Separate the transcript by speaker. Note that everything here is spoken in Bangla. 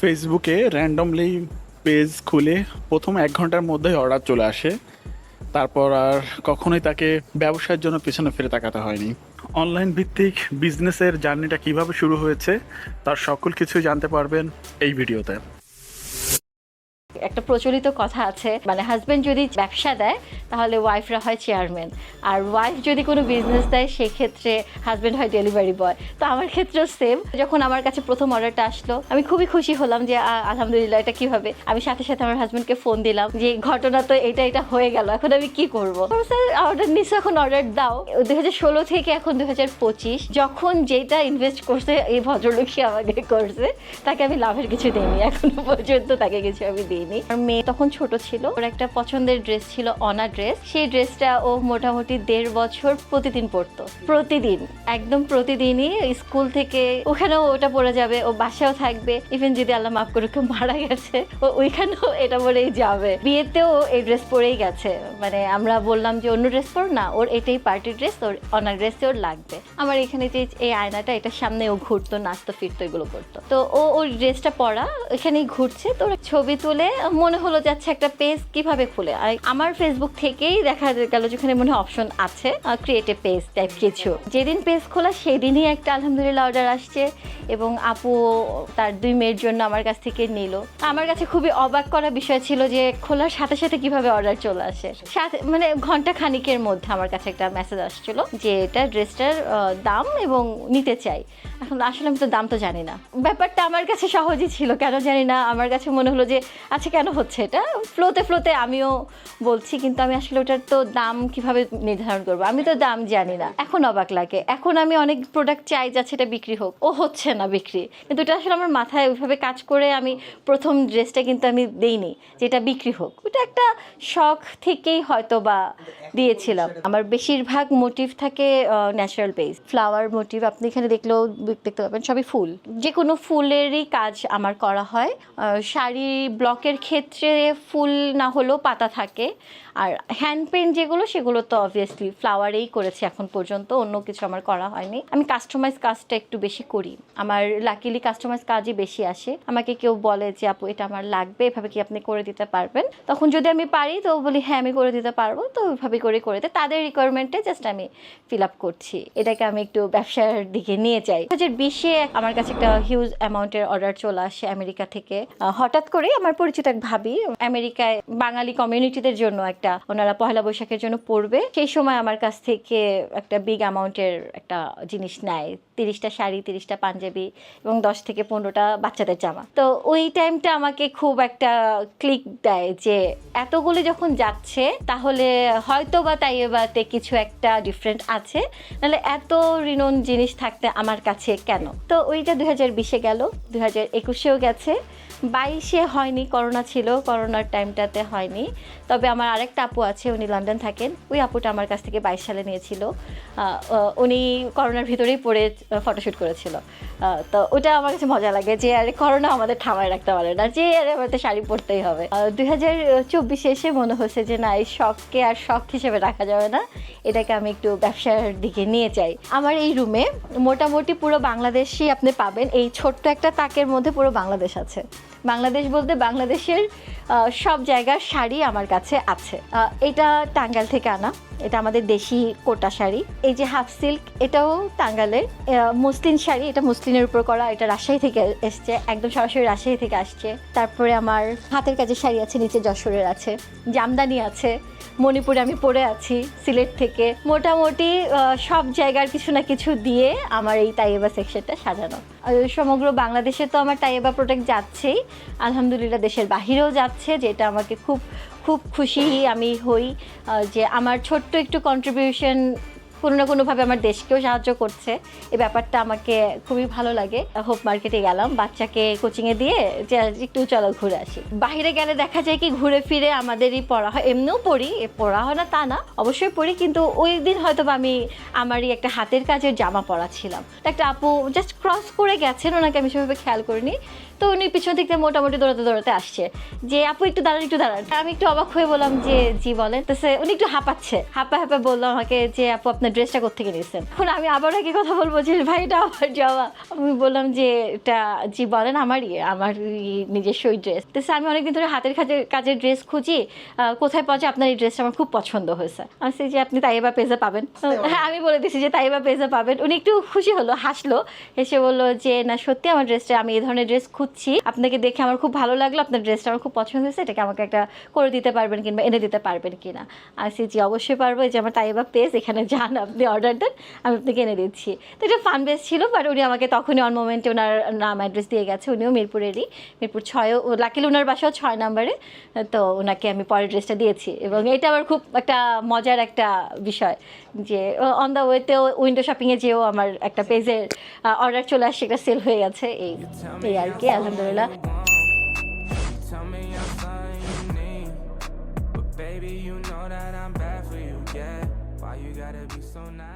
Speaker 1: ফেসবুকে র্যান্ডমলি পেজ খুলে প্রথম এক ঘণ্টার মধ্যেই অর্ডার চলে আসে। তারপর আর কখনোই তাকে ব্যবসার জন্য পেছনে ফিরে তাকাতে হয়নি। অনলাইন ভিত্তিক বিজনেসের জার্নিটা কীভাবে শুরু হয়েছে, তার সকল কিছু জানতে পারবেন এই ভিডিওতে
Speaker 2: একটা প্রচলিত কথা আছে মানে হাজবেন্ড যদি ব্যবসা দেয়, তাহলে ওয়াইফরা হয় চেয়ারম্যান আর ওয়াইফ যদি কোনো বিজনেস দেয়, সেক্ষেত্রে হাজবেন্ড হয় ডেলিভারি বয় তো আমার ক্ষেত্রেও সেম যখন আমার কাছে প্রথম অর্ডারটা আসলো, আমি খুবই খুশি হলাম যে আলহামদুলিল্লাহ, এটা কীভাবে? আমি সাথে সাথে আমার হাজব্যান্ডকে ফোন দিলাম যে, ঘটনা তো এটা এটা হয়ে গেল, এখন আমি কি করব? স্যার অর্ডার নিছো, এখন অর্ডার দাও। হাজার ষোলো থেকে এখন দুই হাজার পঁচিশ, যখন যেটা ইনভেস্ট করছে, এই ভদ্রলোকই আমাকে করছে। তাকে আমি লাভের কিছু দিইনি, এখনও পর্যন্ত তাকে কিছু আমি দিইনি। আর মেয়ে তখন ছোট ছিল। ওর একটা পছন্দের ড্রেস ছিল অনা ড্রেস সেই ড্রেসটা ও মোটামুটি দেড় বছর প্রতিদিন পরতো। প্রতিদিন, একদম প্রতিদিনই স্কুল থেকে ওখানেও ওটা পরে যাবে, ও বাসাও থাকবে। ইভেন যদি আল্লাহ মাফ করে কেউ মারা গেছে, ও ওইখানেও এটা পরেই যাবে। বিয়েতেও এই ড্রেস পরেই গেছে। মানে আমরা বললাম যে, অন্য ড্রেস পর না, ওর এটাই পার্টি ড্রেস ওর অনার ড্রেসে ওর লাগবে। আমার এখানে যে এই আয়নাটা এটার সামনে ও ঘুরতো, নাচতো, ফিরতো, এগুলো করতো। তো ও ওর ড্রেসটা পরা, এখানেই ঘুরছে। তো ছবি তুলে মনে হলো যাচ্ছে একটা পেজ কীভাবে খুলে? আর আমার ফেসবুক থেকেই দেখা গেল যেখানে মনে অপশন আছে ক্রিয়েটিভ পেজ টাইপ কিছু। যেদিন পেজ খোলা, সেদিনই একটা আলহামদুলিল্লাহ অর্ডার আসছে এবং আপু তার দুই মেয়ের জন্য আমার কাছ থেকে নিল। আমার কাছে খুবই অবাক করা বিষয় ছিল যে খোলার সাথে সাথে কীভাবে অর্ডার চলে আসে। সাথে মানে ঘণ্টা খানিকের মধ্যে আমার কাছে একটা মেসেজ আসছিল যে এটা ড্রেসটার দাম এবং নিতে চাই। এখন আসলে আমি তো দাম তো জানি না। ব্যাপারটা আমার কাছে সহজই ছিল, কেন জানি না। আমার কাছে মনে হলো যে আচ্ছা কেন হচ্ছে এটা? ফ্লোতে ফ্লোতে আমিও বলছি, কিন্তু আমি আসলে ওটার তো দাম কীভাবে নির্ধারণ করব? আমি তো দাম জানি না। এখন অবাক লাগে। এখন আমি অনেক প্রোডাক্ট চাই যাচ্ছে এটা বিক্রি হোক। ও হচ্ছে না বিক্রি। কিন্তু এটা আসলে আমার মাথায় ওইভাবে কাজ করে আমি প্রথম ড্রেসটা কিন্তু আমি দেইনি যেটা বিক্রি হোক। ওটা একটা শখ থেকেই হয়তো বা দিয়েছিলাম। আমার বেশিরভাগ মোটিভ থাকে ন্যাচারাল বেস ফ্লাওয়ার মোটিভ আপনি এখানে দেখলেও দেখতে পাবেন, সবই ফুল। যে কোনো ফুলেরই কাজ আমার করা হয়। শাড়ি ব্লকের ক্ষেত্রে ফুল না হলেও পাতা থাকে। আর হ্যান্ড পেন্ট যেগুলো, সেগুলো তো অবভিয়াসলি ফ্লাওয়ারেই করেছি এখন পর্যন্ত, অন্য কিছু আমার করা হয়নি। আমি কাস্টমাইজ কাজটা একটু বেশি করি। আমার লাকিলি কাস্টমাইজ কাজই বেশি আসে। আমাকে কেউ বলে যে, আপু, এটা আমার লাগবে, এভাবে কি আপনি করে দিতে পারবেন? তখন যদি আমি পারি, তো বলি হ্যাঁ আমি করে দিতে পারব। তো ওইভাবে করে করে। দিই। তাদের রিকোয়ারমেন্টে জাস্ট আমি ফিল আপ করছি। এটাকে আমি একটু ব্যবসার দিকে নিয়ে যাই। হাজার বিশে আমার কাছে একটা হিউজ অ্যামাউন্টের অর্ডার চলে আসে আমেরিকা থেকে। হঠাৎ করেই আমার পরিচিত এক ভাবি, আমেরিকায় বাঙালি কমিউনিটিদের জন্য একটা, ওনারা পহেলা বৈশাখের জন্য পড়বে সেই সময় আমার কাছ থেকে একটা বিগ অ্যামাউন্টের একটা জিনিস নেয়, তিরিশটা শাড়ি, তিরিশটা পাঞ্জাবি এবং দশ থেকে পনেরোটা বাচ্চাদের জামা। তো ওই টাইমটা আমাকে খুব একটা ক্লিক দেয় যে এতগুলো যখন যাচ্ছে, তাহলে হয়তো বা তাই কিছু একটা ডিফারেন্ট আছে। নাহলে এত রিনোন জিনিস থাকতে আমার কাছে কেন? তো ওইটা দুই হাজার বিশে গেল, দুই হাজার একুশেও গেছে। বাইশে হয়নি, করোনা ছিল, করোনার টাইমটাতে হয়নি। তবে আমার আরেকটা আপু আছে, উনি লন্ডন থাকেন। ওই আপুটা আমার কাছ থেকে বাইশ সালে নিয়েছিল। উনি করোনার ভিতরেই পড়ে ফটোশ্যুট করেছিল। তো ওটা আমার কাছে মজা লাগে যে, আরে, করোনা আমাদের থামায় রাখতে পারে না। যে, আরে, আমাদের শাড়ি পরতেই হবে। দুই হাজার চব্বিশে এসে মনে হচ্ছে যে, না, এই শখকে আর শখ হিসেবে রাখা যাবে না। এটাকে আমি একটু ব্যবসার দিকে নিয়ে যাই। আমার এই রুমে মোটামুটি পুরো বাংলাদেশই আপনি পাবেন। এই ছোট্ট একটা তাকের মধ্যে পুরো বাংলাদেশ আছে। বাংলাদেশ বলতে বাংলাদেশের সব জায়গার শাড়ি আমার কাছে আছে। এটা টাঙ্গাল থেকে আনা। এটা আমাদের দেশি কোটা শাড়ি। এই যে হাফ সিল্ক এটাও টাঙ্গালের মসলিন শাড়ি, এটা মসলিনের উপর করা, এটা রাজশাহী থেকে এসছে, একদম সরাসরি রাজশাহী থেকে আসছে। তারপরে আমার হাতের কাজের শাড়ি আছে, নিচে যশোরের আছে, জামদানি আছে, মণিপুরে আমি পরে আছি, সিলেট থেকে। মোটামুটি সব জায়গার কিছু না কিছু দিয়ে আমার এই তাইয়েবা সেকশনটা সাজানো। সমগ্র বাংলাদেশে তো আমার তাইয়েবা প্রোডাক্ট যাচ্ছেই। আলহামদুলিল্লাহ দেশের বাহিরেও যাচ্ছে, যেটা আমাকে খুব খুব খুশি আমি হই যে আমার ছোট্ট একটু কন্ট্রিবিউশন কোনো না কোনোভাবে আমার দেশকেও সাহায্য করছে। এই ব্যাপারটা আমাকে খুবই ভালো লাগে। হোপ মার্কেটে গেলাম, বাচ্চাকে কোচিংয়ে দিয়ে যে একটু চলো ঘুরে আসি। বাইরে গেলে দেখা যায় কি ঘুরে ফিরে আমাদেরই পড়া হয়, এমনিও পড়ি পড়া হয় না তা না, অবশ্যই পড়ি, কিন্তু ওই দিন হয়তো আমি আমারই একটা হাতের কাজের জামা পরা ছিলাম একটা আপু জাস্ট ক্রস করে গেছেন, ওনাকে আমি সেভাবে খেয়াল করিনি। তো উনি পিছন থেকে মোটামুটি দৌড়াতে দৌড়াতে আসছে। যে আপু একটু দাঁড়ান একটু দাঁড়ান। আমি একটু অবাক হয়ে বললাম যে জি বলেন। তো সে উনি একটু হাঁপাচ্ছে। হাঁপা হাঁপা বলল আমাকে যে আপু আপনার ড্রেসটা কোথেকে নিয়েছেন? এখন আমি আবার কি কথা বলব যে ভাই এটা আমার যাওয়া আমি বললাম যে এটা জি বলেন আমারই আমার নিজস্বই ড্রেস। তো আমি অনেকদিন ধরে হাতের কাজের কাজের ড্রেস খুঁজি কোথায় পাওয়া যায় আপনার এই ড্রেসটা আমার খুব পছন্দ হয়েছে। আমি যে আপনি তাইবা পেজে পাবেন। হ্যাঁ আমি বলে দিছি যে তাইবা পেজে পাবেন। উনি একটু খুশি হলো হাসলো এসে বলল যে না সত্যি আমার ড্রেসটা আমি এই ধরনের ড্রেস খুঁজছি আপনাকে দেখে আমার খুব ভালো লাগল আপনার ড্রেসটা আমার খুব পছন্দ হয়েছে এটাকে আমাকে একটা করে দিতে পারবেন কিংবা এনে দিতে পারবেন কিনা। আমি বলছি, জি অবশ্যই পারব এই যে আমার তাইবা পেজ এখানে যান আপনি অর্ডার দেন আমি আপনাকে এনে দিচ্ছি। তো এটা ফান বেস ছিল বাট উনি আমাকে তখনই অন মোমেন্টে ওনার নাম অ্যাড্রেস দিয়ে গেছে উনিও মিরপুরেরই। মিরপুর ছয়ও লাকিল ওনার বাসাও ছয় নম্বরে তো ওনাকে আমি পরের ড্রেসটা দিয়েছি। এবং এটা আমার খুব একটা মজার একটা বিষয় যে অন দ্য ওয়েতেও উইন্ডো শপিংয়ে যেও আমার একটা পেজের অর্ডার চলে আসছে একটা সেল হয়ে গেছে এই আর কি। আলহামদুলিল্লাহ
Speaker 3: Baby, you know that I'm bad for you, yeah. Why you gotta be so nice?